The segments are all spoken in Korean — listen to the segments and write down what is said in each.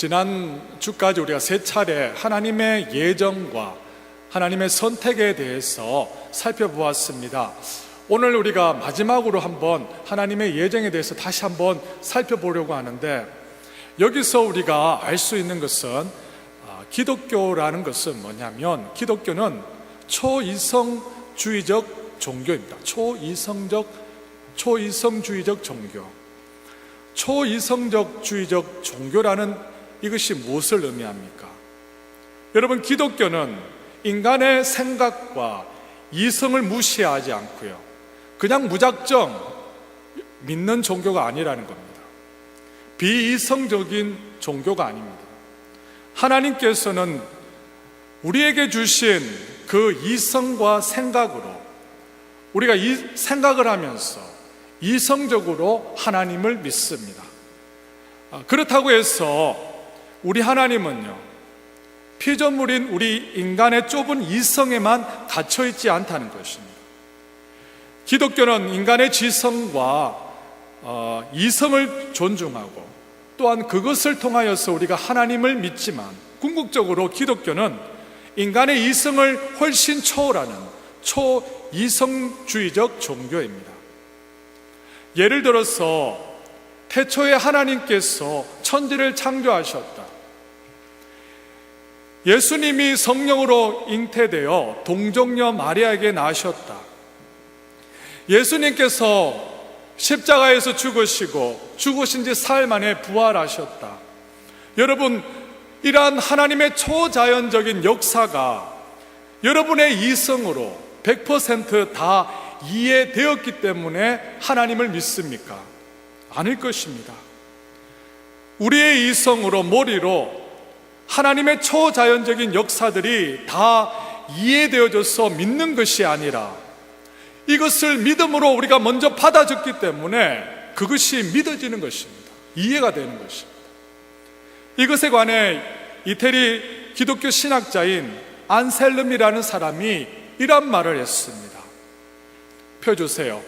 지난 주까지 우리가 세 차례 하나님의 예정과 하나님의 선택에 대해서 살펴보았습니다. 오늘 우리가 마지막으로 한번 하나님의 예정에 대해서 다시 한번 살펴보려고 하는데 여기서 우리가 알 수 있는 것은 아, 기독교라는 것은 뭐냐면 기독교는 초이성주의적 종교입니다. 초이성적 초이성주의적 종교. 초이성적 주의적 종교라는 이것이 무엇을 의미합니까? 여러분 기독교는 인간의 생각과 이성을 무시하지 않고요. 그냥 무작정 믿는 종교가 아니라는 겁니다. 비이성적인 종교가 아닙니다. 하나님께서는 우리에게 주신 그 이성과 생각으로 우리가 이 생각을 하면서 이성적으로 하나님을 믿습니다. 아, 그렇다고 해서 우리 하나님은요, 피조물인 우리 인간의 좁은 이성에만 갇혀 있지 않다는 것입니다. 기독교는 인간의 지성과 어, 이성을 존중하고 또한 그것을 통하여서 우리가 하나님을 믿지만 궁극적으로 기독교는 인간의 이성을 훨씬 초월하는 초이성주의적 종교입니다. 예를 들어서 태초에 하나님께서 천지를 창조하셨다. 예수님이 성령으로 잉태되어 동정녀 마리아에게 나셨다. 예수님께서 십자가에서 죽으시고 죽으신 지 사흘 만에 부활하셨다. 여러분, 이러한 하나님의 초자연적인 역사가 여러분의 이성으로 100%다 이해되었기 때문에 하나님을 믿습니까? 아닐 것입니다. 우리의 이성으로 머리로 하나님의 초자연적인 역사들이 다 이해되어져서 믿는 것이 아니라 이것을 믿음으로 우리가 먼저 받아줬기 때문에 그것이 믿어지는 것입니다. 이해가 되는 것입니다. 이것에 관해 이태리 기독교 신학자인 안셀름이라는 사람이 이런 말을 했습니다. 펴주세요.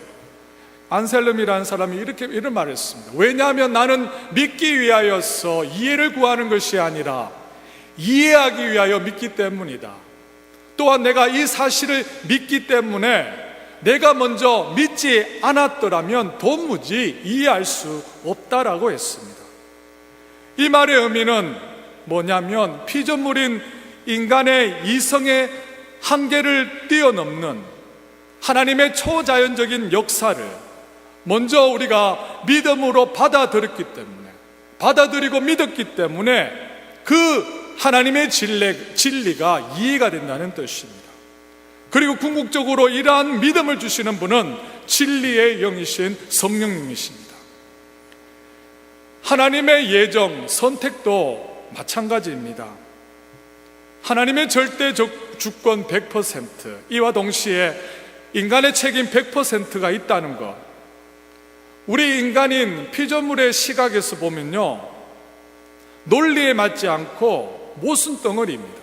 안셀름이라는 사람이 이렇게 이런 말을 했습니다. 왜냐하면 나는 믿기 위하여서 이해를 구하는 것이 아니라 이해하기 위하여 믿기 때문이다. 또한 내가 이 사실을 믿기 때문에 내가 먼저 믿지 않았더라면 도무지 이해할 수 없다라고 했습니다. 이 말의 의미는 뭐냐면 피조물인 인간의 이성의 한계를 뛰어넘는 하나님의 초자연적인 역사를 먼저 우리가 믿음으로 받아들였기 때문에 받아들이고 믿었기 때문에 그 하나님의 진리, 진리 가 이해가 된다는 뜻입니다. 그리고 궁극적으로 이러한 믿음을 주시는 분은 진리의 영이신 성령님이십니다. 하나님의 예정, 선택도 마찬가지입니다. 하나님의 절대 주권 100% 이와 동시에 인간의 책임 100%가 있다는 것. 우리 인간인 피조물의 시각에서 보면요. 논리에 맞지 않고 모순 덩어리입니다.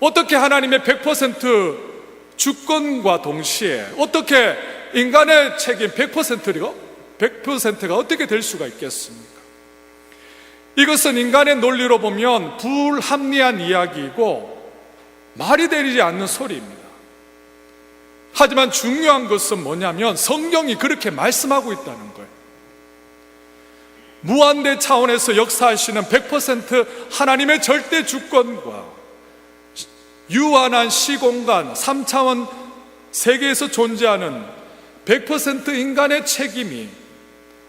어떻게 하나님의 100% 주권과 동시에 어떻게 인간의 책임 100%가 100%가 어떻게 될 수가 있겠습니까? 이것은 인간의 논리로 보면 불합리한 이야기이고 말이 되지 않는 소리입니다. 하지만 중요한 것은 뭐냐면 성경이 그렇게 말씀하고 있다는 거예요. 무한대 차원에서 역사하시는 100% 하나님의 절대 주권과 유한한 시공간 3차원 세계에서 존재하는 100% 인간의 책임이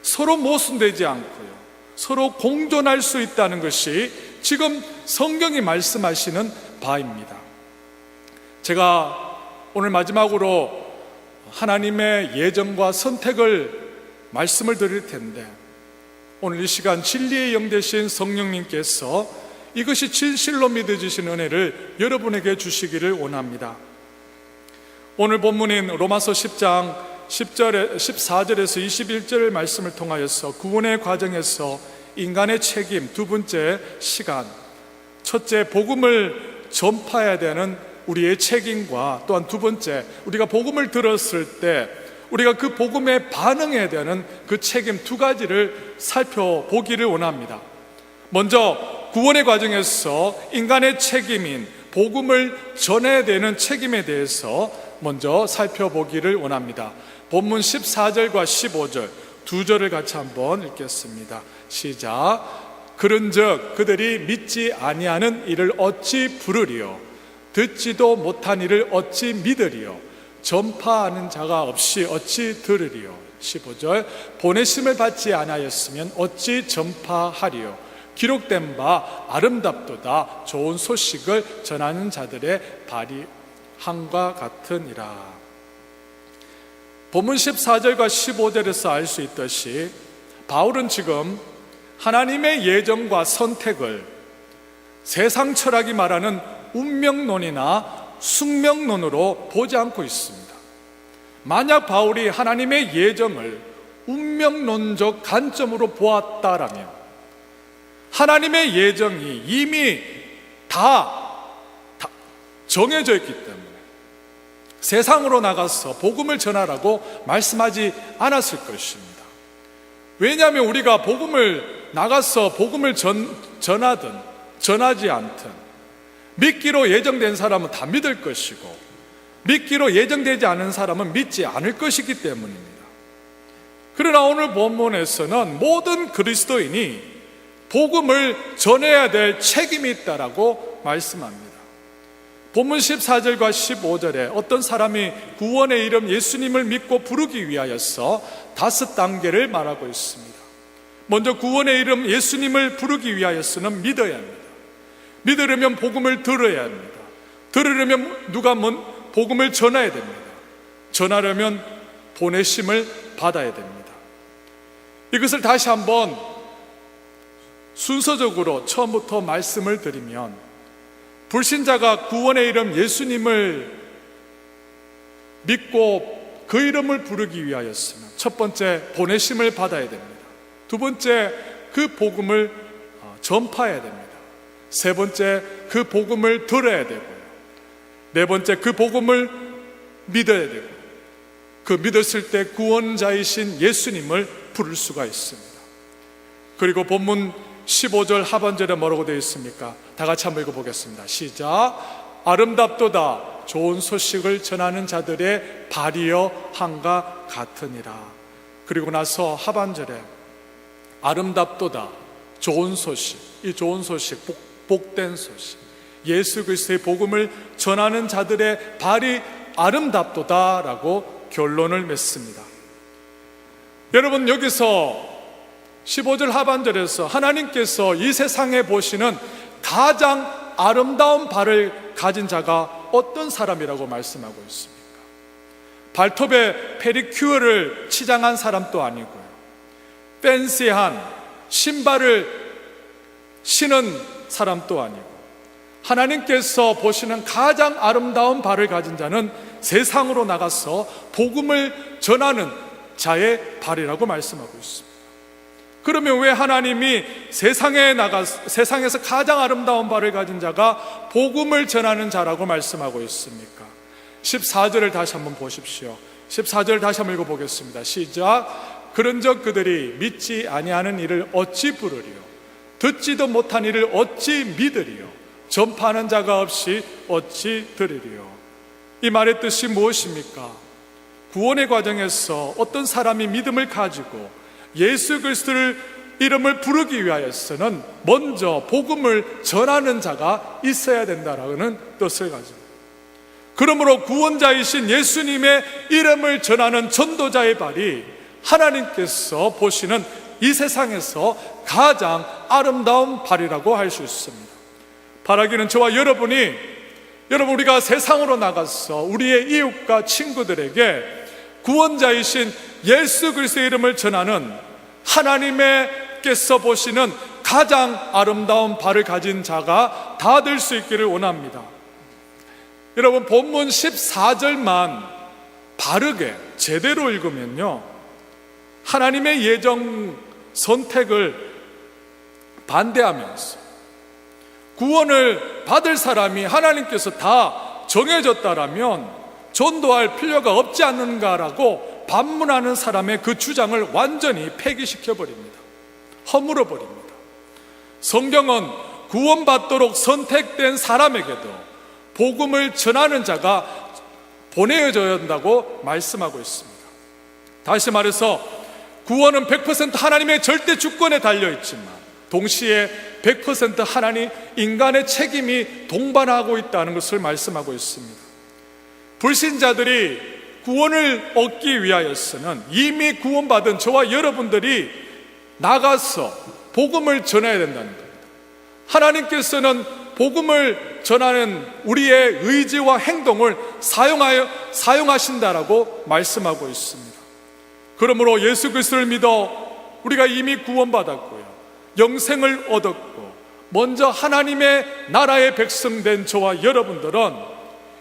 서로 모순되지 않고요. 서로 공존할 수 있다는 것이 지금 성경이 말씀하시는 바입니다. 제가 오늘 마지막으로 하나님의 예정과 선택을 말씀을 드릴 텐데 오늘 이 시간 진리의 영 되신 성령님께서 이것이 진실로 믿어지신 은혜를 여러분에게 주시기를 원합니다. 오늘 본문인 로마서 10장 10절에 14절에서 21절 말씀을 통하여서 구원의 과정에서 인간의 책임 두 번째 시간 첫째 복음을 전파해야 되는 우리의 책임과 또한 두 번째 우리가 복음을 들었을 때 우리가 그 복음에 반응해야 되는 그 책임 두 가지를 살펴보기를 원합니다. 먼저 구원의 과정에서 인간의 책임인 복음을 전해야 되는 책임에 대해서 먼저 살펴보기를 원합니다. 본문 14절과 15절 두 절을 같이 한번 읽겠습니다. 시작. 그런즉 그들이 믿지 아니하는 이를 어찌 부르리요 듣지도 못한 이를 어찌 믿으리요 전파하는 자가 없이 어찌 들으리요? 15절 보내심을 받지 아니하였으면 어찌 전파하리요? 기록된 바 아름답도다. 좋은 소식을 전하는 자들의 발이 함과 같으니라. 본문 14절과 15절에서 알 수 있듯이 바울은 지금 하나님의 예정과 선택을 세상 철학이 말하는 운명론이나 숙명론으로 보지 않고 있습니다. 만약 바울이 하나님의 예정을 운명론적 관점으로 보았다라면 하나님의 예정이 이미 다, 다 정해져 있기 때문에 세상으로 나가서 복음을 전하라고 말씀하지 않았을 것입니다. 왜냐하면 우리가 복음을 나가서 복음을 전, 전하든 전하지 않든 믿기로 예정된 사람은 다 믿을 것이고 믿기로 예정되지 않은 사람은 믿지 않을 것이기 때문입니다. 그러나 오늘 본문에서는 모든 그리스도인이 복음을 전해야 될 책임이 있다라고 말씀합니다. 본문 14절과 15절에 어떤 사람이 구원의 이름 예수님을 믿고 부르기 위하여서 다섯 단계를 말하고 있습니다. 먼저 구원의 이름 예수님을 부르기 위하여서는 믿어야 합니다. 믿으려면 복음을 들어야 합니다. 들으려면 누가 뭔 복음을 전해야 됩니다. 전하려면 보내심을 받아야 됩니다. 이것을 다시 한번 순서적으로 처음부터 말씀을 드리면 불신자가 구원의 이름 예수님을 믿고 그 이름을 부르기 위하였으면 첫 번째 보내심을 받아야 됩니다. 두 번째 그 복음을 어, 전파해야 됩니다. 세 번째 그 복음을 들어야 되고요. 네 번째 그 복음을 믿어야 되고 그 믿었을 때 구원자이신 예수님을 부를 수가 있습니다. 그리고 본문 15절 하반절에 뭐라고 되어 있습니까? 다 같이 한번 읽어 보겠습니다. 시작. 아름답도다. 좋은 소식을 전하는 자들의 발이여 한가 같으니라. 그리고 나서 하반절에 아름답도다. 좋은 소식. 이 좋은 소식, 복, 복된 소식. 예수 그리스도의 복음을 전하는 자들의 발이 아름답도다라고 결론을 맺습니다. 여러분 여기서 15절 하반절에서 하나님께서 이 세상에 보시는 가장 아름다운 발을 가진 자가 어떤 사람이라고 말씀하고 있습니까? 발톱에 페리큐어를 치장한 사람도 아니고요. 팬시한 신발을 신은 사람도 아니고 하나님께서 보시는 가장 아름다운 발을 가진 자는 세상으로 나가서 복음을 전하는 자의 발이라고 말씀하고 있습니다. 그러면 왜 하나님이 세상에 나가 세상에서 가장 아름다운 발을 가진 자가 복음을 전하는 자라고 말씀하고 있습니까? 14절을 다시 한번 보십시오. 14절 다시 한번 읽어 보겠습니다. 시작. 그런적 그들이 믿지 아니하는 일을 어찌 부르리요 듣지도 못한 일을 어찌 믿으리요 전파하는 자가 없이 어찌 들으리요 이 말의 뜻이 무엇입니까? 구원의 과정에서 어떤 사람이 믿음을 가지고 예수 그리스도를 이름을 부르기 위하여서는 먼저 복음을 전하는 자가 있어야 된다라는 뜻을 가집니다. 그러므로 구원자이신 예수님의 이름을 전하는 전도자의 발이 하나님께서 보시는 이 세상에서 가장 아름다운 발이라고 할 수 있습니다. 바라기는 저와 여러분이 여러분 우리가 세상으로 나가서 우리의 이웃과 친구들에게 구원자이신 예수 그리스도의 이름을 전하는 하나님께서 보시는 가장 아름다운 발을 가진 자가 다 될 수 있기를 원합니다. 여러분 본문 14절만 바르게 제대로 읽으면요. 하나님의 예정 선택을 반대하면서 구원을 받을 사람이 하나님께서 다 정해졌다라면 전도할 필요가 없지 않는가라고 반문하는 사람의 그 주장을 완전히 폐기시켜 버립니다. 허물어 버립니다. 성경은 구원받도록 선택된 사람에게도 복음을 전하는 자가 보내어져야 한다고 말씀하고 있습니다. 다시 말해서 구원은 100% 하나님의 절대 주권에 달려 있지만 동시에 100% 하나님 인간의 책임이 동반하고 있다는 것을 말씀하고 있습니다. 불신자들이 구원을 얻기 위하여서는 이미 구원받은 저와 여러분들이 나가서 복음을 전해야 된다는 겁니다. 하나님께서는 복음을 전하는 우리의 의지와 행동을 사용하여 사용하신다라고 말씀하고 있습니다. 그러므로 예수 그리스도를 믿어 우리가 이미 구원받았고요. 영생을 얻었고 먼저 하나님의 나라의 백성 된 저와 여러분들은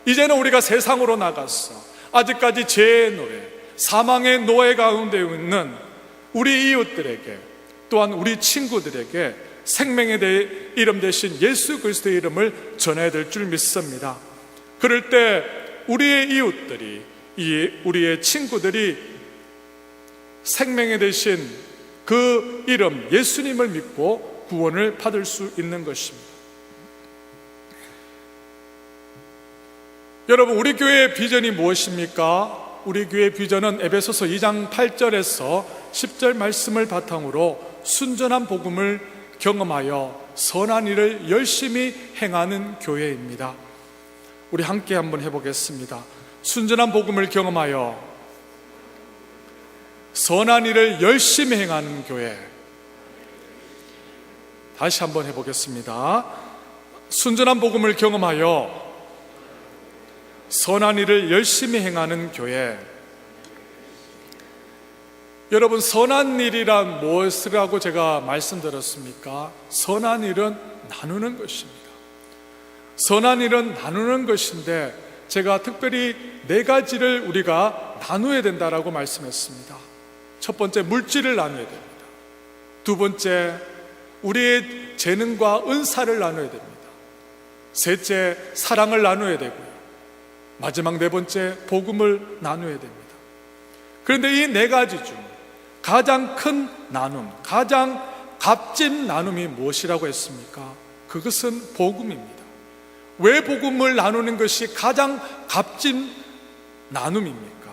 이제는 우리가 세상으로 나가서 아직까지 죄의 노예, 사망의 노예 가운데 있는 우리 이웃들에게 또한 우리 친구들에게 생명에 대해 이름 대신 예수 그리스도의 이름을 전해야 될 줄 믿습니다. 그럴 때 우리의 이웃들이 이 우리의 친구들이 생명에 대신 그 이름 예수님을 믿고 구원을 받을 수 있는 것입니다. 여러분 우리 교회의 비전이 무엇입니까? 우리 교회의 비전은 에베소서 2장 8절에서 10절 말씀을 바탕으로 순전한 복음을 경험하여 선한 일을 열심히 행하는 교회입니다. 우리 함께 한번 해보겠습니다. 순전한 복음을 경험하여 선한 일을 열심히 행하는 교회. 다시 한번 해보겠습니다. 순전한 복음을 경험하여 선한 일을 열심히 행하는 교회. 여러분, 선한 일이란 무엇이라고 제가 말씀드렸습니까? 선한 일은 나누는 것입니다. 선한 일은 나누는 것인데, 제가 특별히 네 가지를 우리가 나누어야 된다라고 말씀했습니다. 첫 번째, 물질을 나눠야 됩니다. 두 번째, 우리의 재능과 은사를 나눠야 됩니다. 셋째, 사랑을 나눠야 되고요. 마지막 네 번째, 복음을 나눠야 됩니다. 그런데 이 네 가지 중 가장 큰 나눔, 가장 값진 나눔이 무엇이라고 했습니까? 그것은 복음입니다. 왜 복음을 나누는 것이 가장 값진 나눔입니까?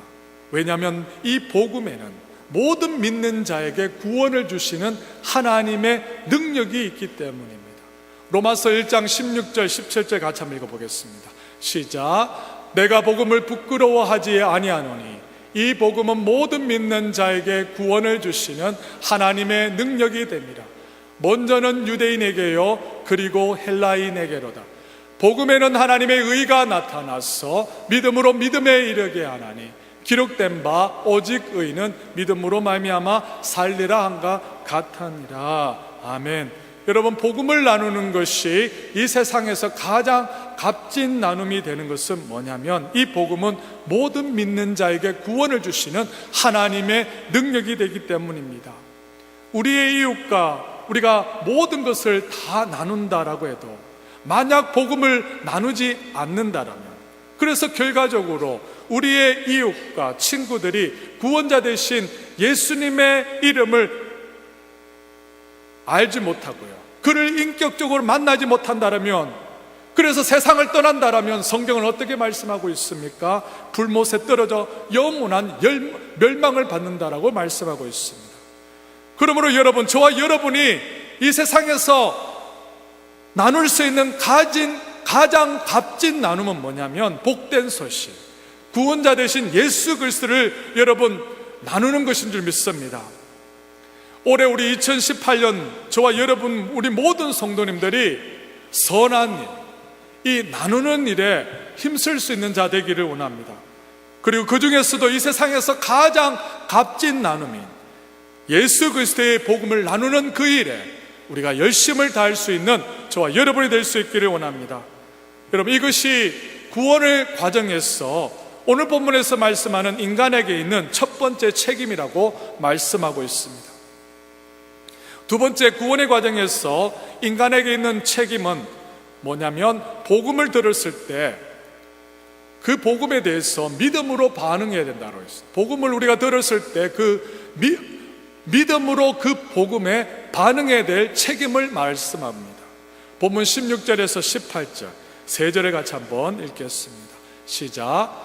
왜냐하면 이 복음에는 모든 믿는 자에게 구원을 주시는 하나님의 능력이 있기 때문입니다. 로마서 1장 16절, 17절 같이 한번 읽어 보겠습니다. 시작. 내가 복음을 부끄러워하지 아니하노니 이 복음은 모든 믿는 자에게 구원을 주시는 하나님의 능력이 됩니다. 먼저는 유대인에게요, 그리고 헬라인에게로다. 복음에는 하나님의 의가 나타나서 믿음으로 믿음에 이르게 하나니 기록된 바 오직 의는 믿음으로 말미암아 살리라 한가 같으니라. 아멘. 여러분 복음을 나누는 것이 이 세상에서 가장 값진 나눔이 되는 것은 뭐냐면 이 복음은 모든 믿는 자에게 구원을 주시는 하나님의 능력이 되기 때문입니다. 우리의 이웃과 우리가 모든 것을 다 나눈다라고 해도 만약 복음을 나누지 않는다라면 그래서 결과적으로 우리의 이웃과 친구들이 구원자 대신 예수님의 이름을 알지 못하고요. 그를 인격적으로 만나지 못한다라면 그래서 세상을 떠난다라면 성경은 어떻게 말씀하고 있습니까? 불못에 떨어져 영원한 열- 멸망을 받는다라고 말씀하고 있습니다. 그러므로 여러분, 저와 여러분이 이 세상에서 나눌 수 있는 가진 가장 값진 나눔은 뭐냐면 복된 소식, 구원자 대신 예수 그리스도를 여러분 나누는 것인 줄 믿습니다. 올해 우리 2018년 저와 여러분 우리 모든 성도님들이 선한 일, 이 나누는 일에 힘쓸 수 있는 자 되기를 원합니다. 그리고 그 중에서도 이 세상에서 가장 값진 나눔인 예수 그리스도의 복음을 나누는 그 일에 우리가 열심을 다할 수 있는 저와 여러분이 될 수 있기를 원합니다. 여러분 이것이 구원의 과정에서 오늘 본문에서 말씀하는 인간에게 있는 첫 번째 책임이라고 말씀하고 있습니다. 두 번째 구원의 과정에서 인간에게 있는 책임은 뭐냐면 복음을 들었을 때 그 복음에 대해서 믿음으로 반응해야 된다고 했어요. 복음을 우리가 들었을 때 그 믿음으로 그 복음에 반응해야 될 책임을 말씀합니다. 본문 16절에서 18절 세 절에 같이 한번 읽겠습니다. 시작.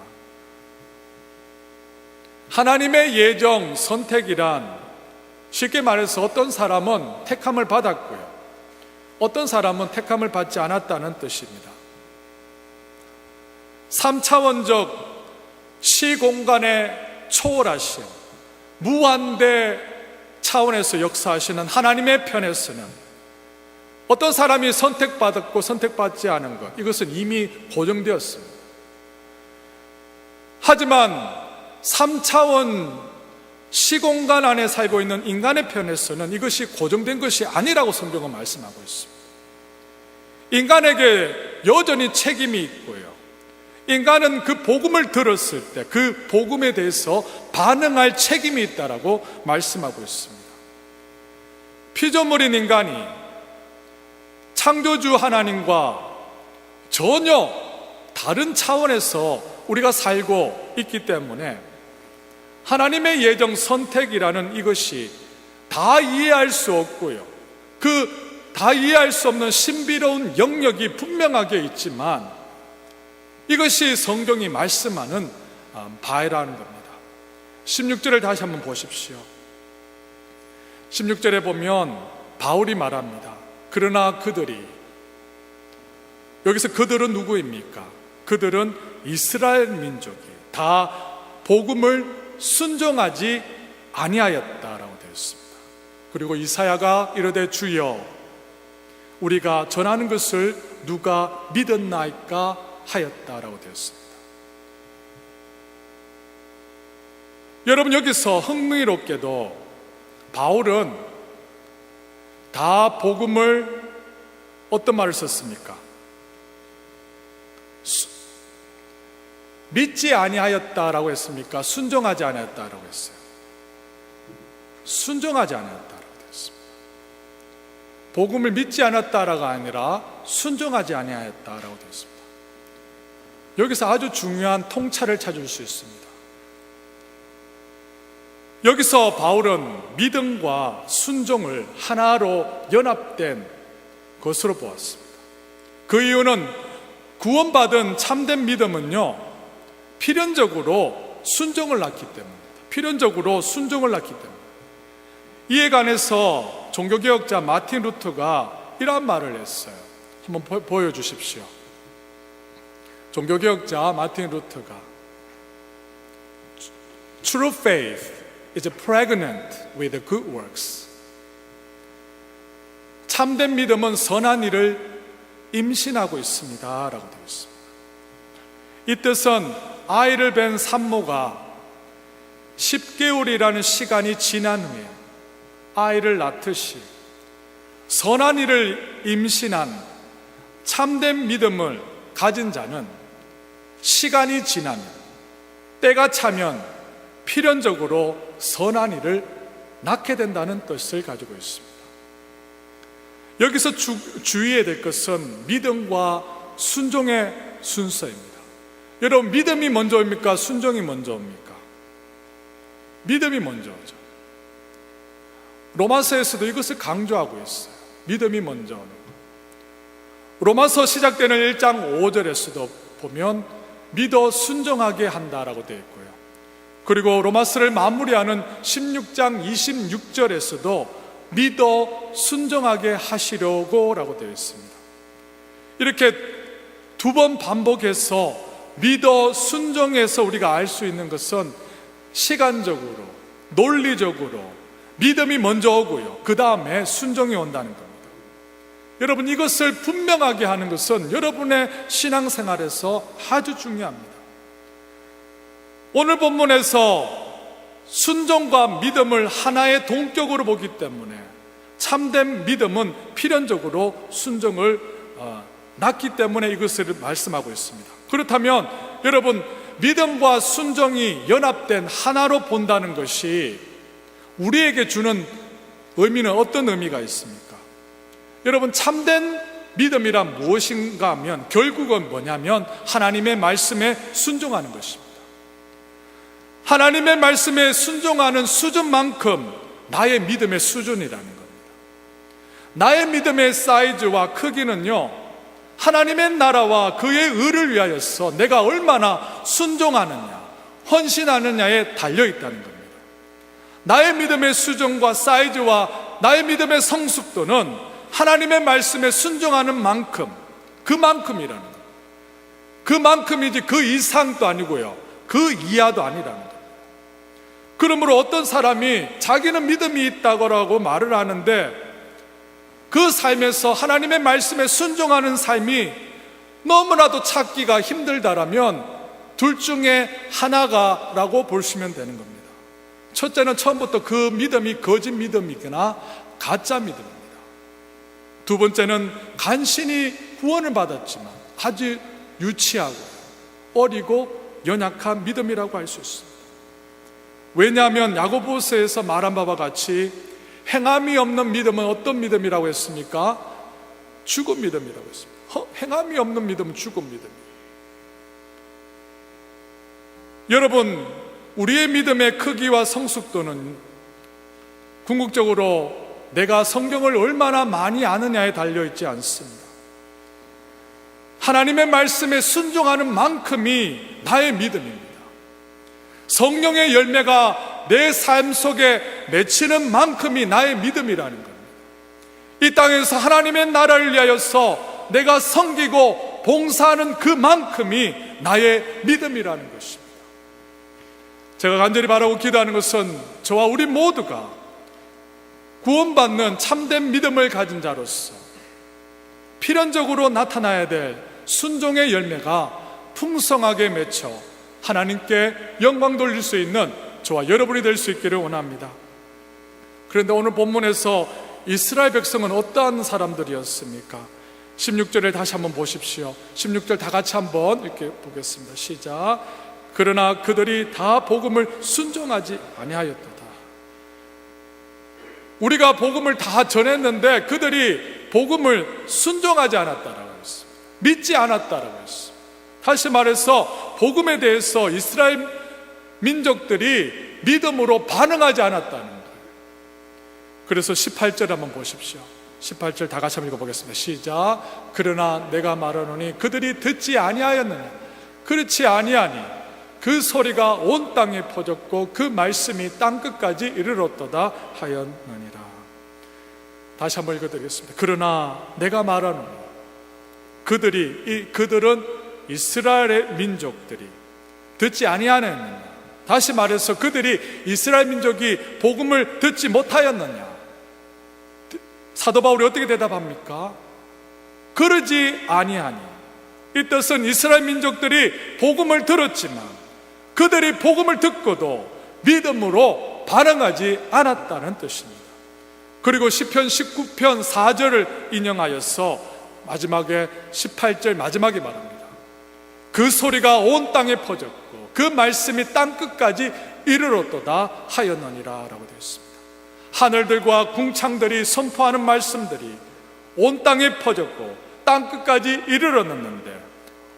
하나님의 예정 선택이란 쉽게 말해서 어떤 사람은 택함을 받았고요 어떤 사람은 택함을 받지 않았다는 뜻입니다 3차원적 시공간의 초월하심 무한대 차원에서 역사하시는 하나님의 편에서는 어떤 사람이 선택받았고 선택받지 않은 것 이것은 이미 고정되었습니다. 하지만 3차원 시공간 안에 살고 있는 인간의 편에서는 이것이 고정된 것이 아니라고 성경은 말씀하고 있습니다. 인간에게 여전히 책임이 있고요. 인간은 그 복음을 들었을 때 그 복음에 대해서 반응할 책임이 있다라고 말씀하고 있습니다. 피조물인 인간이 창조주 하나님과 전혀 다른 차원에서 우리가 살고 있기 때문에 하나님의 예정 선택이라는 이것이 다 이해할 수 없고요. 그 다 이해할 수 없는 신비로운 영역이 분명하게 있지만 이것이 성경이 말씀하는 아, 바라는 겁니다. 16절을 다시 한번 보십시오. 16절에 보면 바울이 말합니다. 그러나 그들이 여기서 그들은 누구입니까? 그들은 이스라엘 민족이 다 복음을 순종하지 아니하였다라고 되어 있습니다. 그리고 이사야가 이르되 주여 우리가 전하는 것을 누가 믿었나이까 하였다라고 되었습니다. 여러분 여기서 흥미롭게도 바울은 다 복음을 어떤 말을 썼습니까? 믿지 아니하였다라고 했습니까? 순종하지 아니하였다라고 했어요. 순종하지 아니하였다라고 했습니다. 복음을 믿지 않았다라가 아니라 순종하지 아니하였다라고 되었습니다. 여기서 아주 중요한 통찰을 찾을 수 있습니다. 여기서 바울은 믿음과 순종을 하나로 연합된 것으로 보았습니다. 그 이유는 구원받은 참된 믿음은요, 필연적으로 순종을 낳기 때문입니다. 필연적으로 순종을 낳기 때문입니다. 이에 관해서 종교개혁자 마틴 루터가 이러한 말을 했어요. 한번 보- 보여주십시오. 종교개혁자 마틴 루터가 True faith is pregnant with good works. 참된 믿음은 선한 일을 임신하고 있습니다. 라고 되어 있습니다. 이 뜻은 아이를 뵌 산모가 10개월이라는 시간이 지난 후에 아이를 낳듯이 선한 일을 임신한 참된 믿음을 가진 자는 시간이 지나면 때가 차면 필연적으로 선한 일을 낳게 된다는 뜻을 가지고 있습니다. 여기서 주, 주의해야 될 것은 믿음과 순종의 순서입니다. 여러분 믿음이 먼저입니까? 순종이 먼저입니까? 믿음이 먼저죠. 로마서에서도 이것을 강조하고 있어요. 믿음이 먼저. 로마서 시작되는 1장 5절에서도 보면 믿어 순종하게 한다라고 되어 있고요. 그리고 로마서를 마무리하는 16장 26절에서도 믿어 순종하게 하시려고라고 되어 있습니다. 이렇게 두 번 반복해서 믿어 순종해서 우리가 알 수 있는 것은 시간적으로, 논리적으로 믿음이 먼저 오고요. 그 다음에 순종이 온다는 겁니다. 여러분 이것을 분명하게 하는 것은 여러분의 신앙생활에서 아주 중요합니다. 오늘 본문에서 순종과 믿음을 하나의 동격으로 보기 때문에 참된 믿음은 필연적으로 순종을 어, 낳기 때문에 이것을 말씀하고 있습니다. 그렇다면 여러분 믿음과 순종이 연합된 하나로 본다는 것이 우리에게 주는 의미는 어떤 의미가 있습니까? 여러분 참된 믿음이란 무엇인가 하면 결국은 뭐냐면 하나님의 말씀에 순종하는 것입니다. 하나님의 말씀에 순종하는 수준만큼 나의 믿음의 수준이라는 겁니다. 나의 믿음의 사이즈와 크기는요, 하나님의 나라와 그의 의를 위하여서 내가 얼마나 순종하느냐, 헌신하느냐에 달려 있다는 겁니다. 나의 믿음의 수준과 사이즈와 나의 믿음의 성숙도는 하나님의 말씀에 순종하는 만큼, 그만큼이라는 겁니다. 그만큼이지 그 이상도 아니고요. 그 이하도 아니라는 겁니다. 그러므로 어떤 사람이 자기는 믿음이 있다고 말을 하는데 그 삶에서 하나님의 말씀에 순종하는 삶이 너무나도 찾기가 힘들다라면 둘 중에 하나가라고 보시면 되는 겁니다. 첫째는 처음부터 그 믿음이 거짓 믿음이거나 가짜 믿음입니다. 두 번째는 간신히 구원을 받았지만 아주 유치하고 어리고 연약한 믿음이라고 할 수 있습니다. 왜냐하면 야고보서에서 말한 바와 같이 행함이 없는 믿음은 어떤 믿음이라고 했습니까? 죽은 믿음이라고 했습니다. 허, 행함이 없는 믿음은 죽은 믿음이에요. 여러분, 우리의 믿음의 크기와 성숙도는 궁극적으로 내가 성경을 얼마나 많이 아느냐에 달려 있지 않습니다. 하나님의 말씀에 순종하는 만큼이 나의 믿음입니다. 성령의 열매가 내 삶 속에 맺히는 만큼이 나의 믿음이라는 겁니다. 이 땅에서 하나님의 나라를 위하여서 내가 섬기고 봉사하는 그만큼이 나의 믿음이라는 것입니다. 제가 간절히 바라고 기도하는 것은 저와 우리 모두가 구원받는 참된 믿음을 가진 자로서 필연적으로 나타나야 될 순종의 열매가 풍성하게 맺혀 하나님께 영광 돌릴 수 있는 저와 여러분이 될 수 있기를 원합니다. 그런데 오늘 본문에서 이스라엘 백성은 어떠한 사람들이었습니까? 16절을 다시 한번 보십시오. 16절 다 같이 한번 이렇게 보겠습니다. 시작. 그러나 그들이 다 복음을 순종하지 아니하였도다. 우리가 복음을 다 전했는데 그들이 복음을 순종하지 않았다라고 했습니다. 믿지 않았다라고 했습니다. 다시 말해서 복음에 대해서 이스라엘 민족들이 믿음으로 반응하지 않았다는 거예요. 그래서 18절 한번 보십시오. 18절 다 같이 한번 읽어보겠습니다. 시작. 그러나 내가 말하노니 그들이 듣지 아니하였느냐? 그렇지 아니하니 그 소리가 온 땅에 퍼졌고 그 말씀이 땅 끝까지 이르렀도다 하였느니라. 다시 한번 읽어드리겠습니다. 그러나 내가 말하노니 그들이 이 그들은 이스라엘의 민족들이 듣지 아니하느냐? 다시 말해서 그들이 이스라엘 민족이 복음을 듣지 못하였느냐? 사도 바울이 어떻게 대답합니까? 그러지 아니하니. 이 뜻은 이스라엘 민족들이 복음을 들었지만 그들이 복음을 듣고도 믿음으로 반응하지 않았다는 뜻입니다. 그리고 시편 19편 4절을 인용하여서 마지막에 18절 마지막에 말합니다. 그 소리가 온 땅에 퍼졌고 그 말씀이 땅 끝까지 이르렀도다 하였느니라라고 되어 있습니다. 하늘들과 궁창들이 선포하는 말씀들이 온 땅에 퍼졌고 땅 끝까지 이르렀는데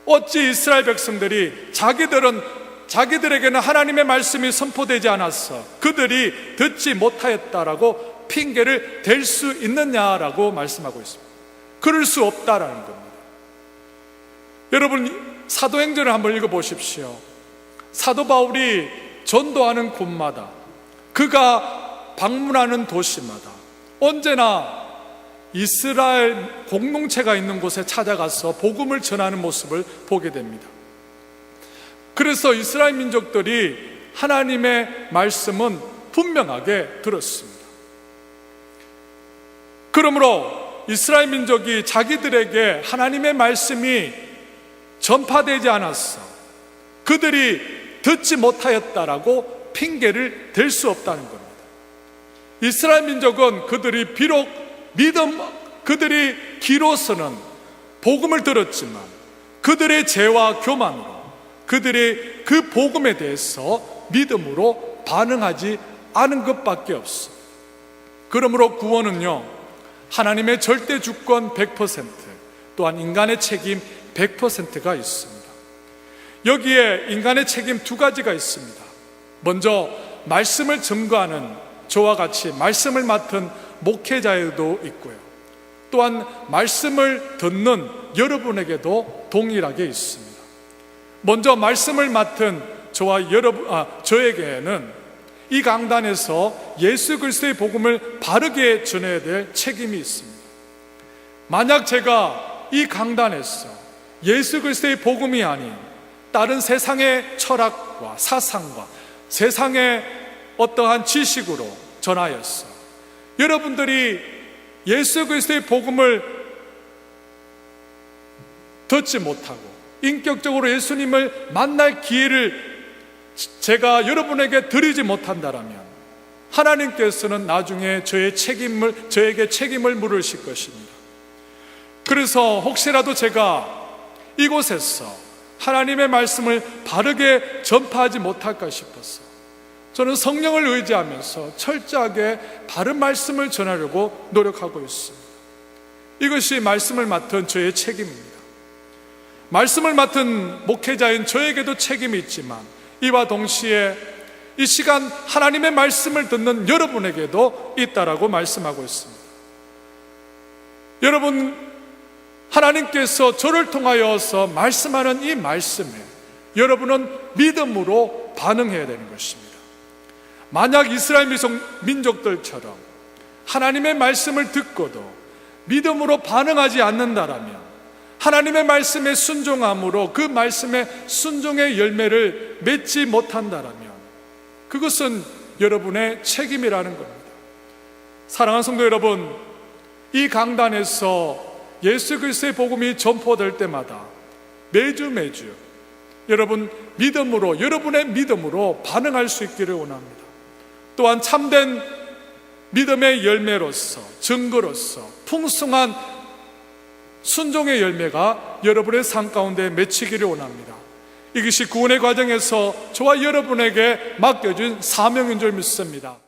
어찌 이스라엘 백성들이 자기들은 자기들에게는 하나님의 말씀이 선포되지 않았어 그들이 듣지 못하였다라고 핑계를 댈 수 있느냐라고 말씀하고 있습니다. 그럴 수 없다라는 겁니다. 여러분 사도행전을 한번 읽어 보십시오. 사도 바울이 전도하는 곳마다 그가 방문하는 도시마다 언제나 이스라엘 공동체가 있는 곳에 찾아가서 복음을 전하는 모습을 보게 됩니다. 그래서 이스라엘 민족들이 하나님의 말씀은 분명하게 들었습니다. 그러므로 이스라엘 민족이 자기들에게 하나님의 말씀이 전파되지 않았어. 그들이 듣지 못하였다라고 핑계를 댈 수 없다는 겁니다. 이스라엘 민족은 그들이 비록 믿음, 그들이 귀로서는 복음을 들었지만 그들의 죄와 교만으로 그들의 그 복음에 대해서 믿음으로 반응하지 않은 것밖에 없어. 그러므로 구원은요, 하나님의 절대 주권 100% 또한 인간의 책임 100%가 있습니다. 여기에 인간의 책임 두 가지가 있습니다. 먼저 말씀을 증거하는 저와 같이 말씀을 맡은 목회자에도 있고요. 또한 말씀을 듣는 여러분에게도 동일하게 있습니다. 먼저 말씀을 맡은 저와 여러분, 아, 저에게는 이 강단에서 예수 그리스도의 복음을 바르게 전해야 될 책임이 있습니다. 만약 제가 이 강단에서 예수 그리스도의 복음이 아닌 다른 세상의 철학과 사상과 세상의 어떠한 지식으로 전하였어. 여러분들이 예수 그리스도의 복음을 듣지 못하고 인격적으로 예수님을 만날 기회를 제가 여러분에게 드리지 못한다라면 하나님께서는 나중에 저의 책임을 저에게 책임을 물으실 것입니다. 그래서 혹시라도 제가 이곳에서 하나님의 말씀을 바르게 전파하지 못할까 싶어서 저는 성령을 의지하면서 철저하게 바른 말씀을 전하려고 노력하고 있습니다. 이것이 말씀을 맡은 저의 책임입니다. 말씀을 맡은 목회자인 저에게도 책임이 있지만 이와 동시에 이 시간 하나님의 말씀을 듣는 여러분에게도 있다라고 말씀하고 있습니다. 여러분 하나님께서 저를 통하여서 말씀하는 이 말씀에 여러분은 믿음으로 반응해야 되는 것입니다. 만약 이스라엘 민족들처럼 하나님의 말씀을 듣고도 믿음으로 반응하지 않는다라면 하나님의 말씀에 순종함으로 그 말씀의 순종의 열매를 맺지 못한다라면 그것은 여러분의 책임이라는 겁니다. 사랑하는 성도 여러분, 이 강단에서 예수 그리스도의 복음이 전포될 때마다 매주 매주 여러분 믿음으로 여러분의 믿음으로 반응할 수 있기를 원합니다. 또한 참된 믿음의 열매로서 증거로서 풍성한 순종의 열매가 여러분의 삶 가운데 맺히기를 원합니다. 이것이 구원의 과정에서 저와 여러분에게 맡겨진 사명인 줄 믿습니다.